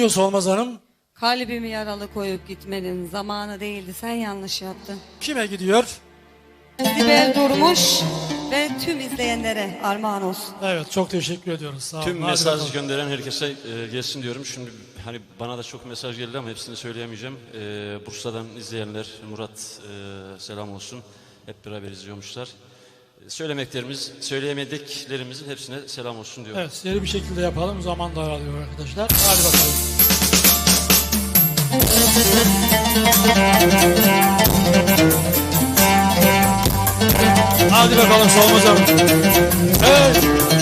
gidiyor Solmaz Hanım? Kalbimi yaralı koyup gitmenin zamanı değildi. Sen yanlış yaptın. Kime gidiyor? Sibel Durmuş ve tüm izleyenlere armağan olsun. Evet çok teşekkür ediyoruz. Sağ olun. Tüm Hadi mesaj bakalım. gönderen herkese e, gelsin diyorum. Şimdi hani bana da çok mesaj geldi ama hepsini söyleyemeyeceğim. E, Bursa'dan izleyenler Murat e, selam olsun. Hep beraber izliyormuşlar. Söylemeklerimiz, söyleyemediklerimizin hepsine selam olsun diyorum. Evet seri bir şekilde yapalım. Zaman daralıyor arkadaşlar. Hadi bakalım. Hadi bakalım Hanım. Evet.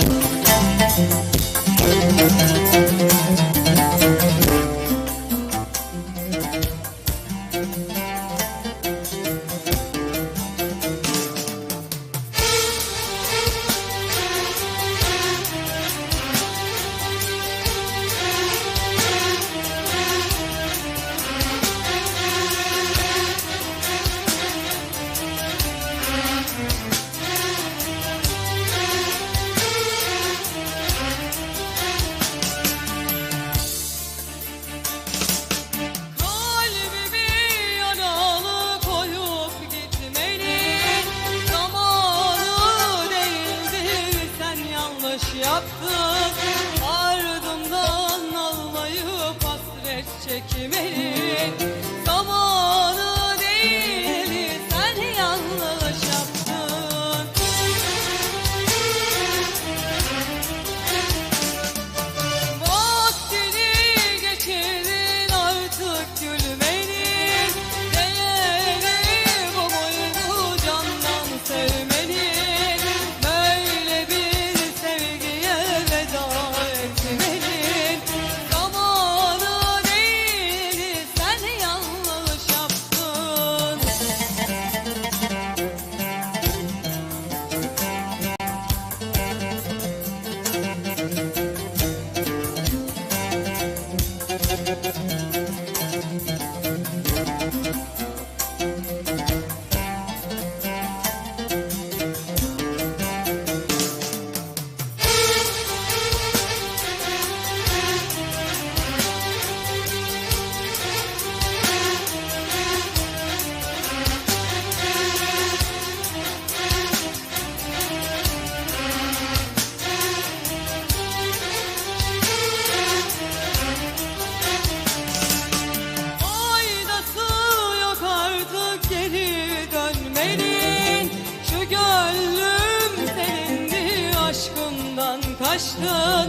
aşkından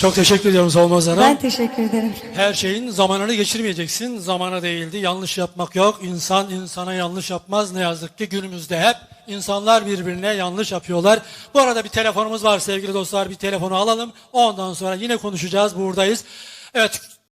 Çok teşekkür ediyorum Solmaz Hanım. Ben teşekkür ederim. Her şeyin zamanını geçirmeyeceksin. Zamana değildi. Yanlış yapmak yok. İnsan insana yanlış yapmaz. Ne yazık ki günümüzde hep insanlar birbirine yanlış yapıyorlar. Bu arada bir telefonumuz var sevgili dostlar. Bir telefonu alalım. Ondan sonra yine konuşacağız. Buradayız. Evet